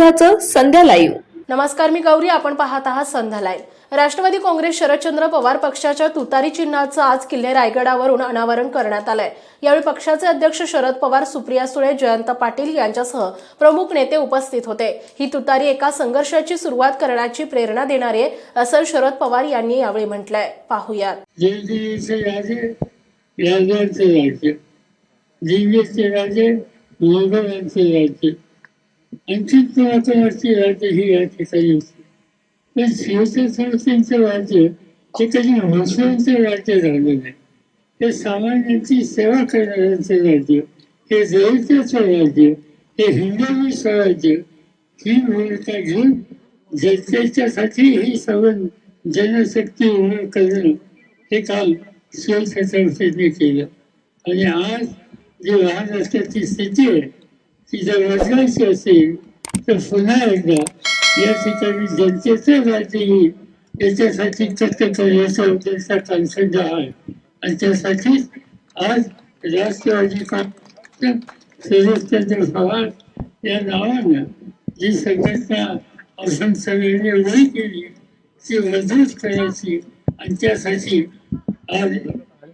महत्वाचं संध्या लाईव्ह नमस्कार मी गौरी. आपण पाहत आहात संध्या लाईव्ह राष्ट्रवादी काँग्रेस शरदचंद्र पवार पक्षाच्या तुतारी चिन्हाचं आज किल्ले रायगडावरून अनावरण करण्यात आलंय. यावेळी पक्षाचे अध्यक्ष शरद पवार सुप्रिया सुळे जयंत पाटील यांच्यासह प्रमुख नेते उपस्थित होते. ही तुतारी एका संघर्षाची सुरुवात करण्याची प्रेरणा देणारी आहे असं शरद पवार यांनी यावेळी म्हटलंय. पाहुयात. राज्य दिव्यचे राजे मोगलांचे राज्य आणखी महत्वाची राज्य ही या ठिकाणी होती पण शिवछत्रपतींचं राज्य हे कधी महसूलचं राज्य झालं नाही हे सामान्यांची सेवा करणाऱ्यांचे राज्य हे जयतेचं राज्य हे हिंदवी स्वराज्य ही भूमिका घेऊन जनतेच्यासाठी ही सवन जनशक्ती उभं करणं हे काम शिवछत्रपतींनी केलं आणि आज जी महाराष्ट्राची स्थिती आहे ती जर बदलायची असेल तर पुन्हा एकदा या ठिकाणी जनतेचं राज्य येईल याच्यासाठी कष्ट करण्याचा उद्देश कांसंजा आहे आणि त्यासाठीच आज राष्ट्रवादी काँग्रेस शरदचंद्र पवार या नावानं जी संघटना आपण सगळ्यांनी उभी केली ती मजबूत करायची आणि त्यासाठी आज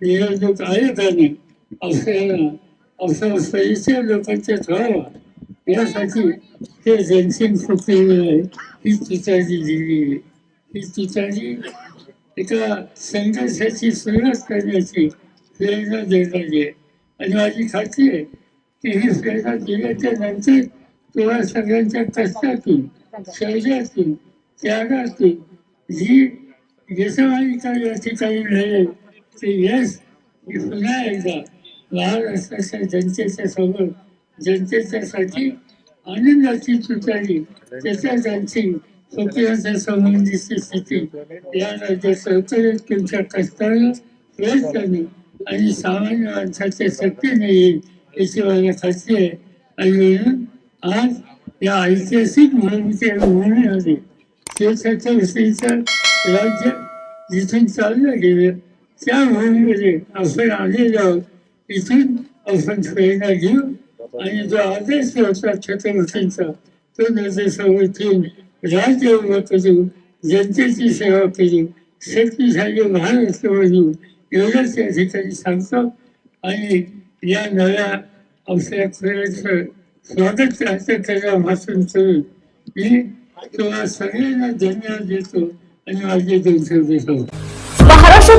निवडणूक आयोगाने आपल्याला असं परिचय लोकांच्या ठरावा यासाठी हे जनसिंग फुकलेलं आहे ही तुतारी दिली आहे ही तुतारी एका संघर्षाची सुरुवात करण्याची प्रेरणा देणारी आहे आणि माझी खात्री आहे की ही प्रेरणा दिल्याच्या नंतर तुम्हा सगळ्यांच्या कष्टातून शौर्यातून त्यागातून जी काय या ठिकाणी मिळेल ते यश मी पुन्हा एकदा महाराष्ट्राच्या जनतेच्या समोर जनतेच्यासाठी आनंदाची तुतारी त्याच्या त्यांची स्वतःच्या संबंधीची स्थिती. या राज्यात लवकरच तुमच्या कष्टानं प्रयत्नाने आणि सामान्य माणसाच्या शक्तीने येईल याची मला खात्री आहे. आणि म्हणून आज या ऐतिहासिक भूमीच्या भूमीमध्ये शिवछत्रपतीचं राज्य जिथून चाललं गेलं त्या भूमीमध्ये आपण आलेलो आहोत. इथून आपण प्रेरणा घेऊ आणि जो आदर्श होता छत्रपतींचा तो निर्देशावर ठेवून राज्य उभं करू जनतेची सेवा करू शक्तिशाली महाराष्ट्र बनवू एवढंच या ठिकाणी सांगतो आणि या नव्या आपल्या खेळाचं स्वागत करायचं त्याला भाषण करून मी तुम्हाला सगळ्यांना धन्यवाद देतो आणि माझे दोन शब्द सांगतो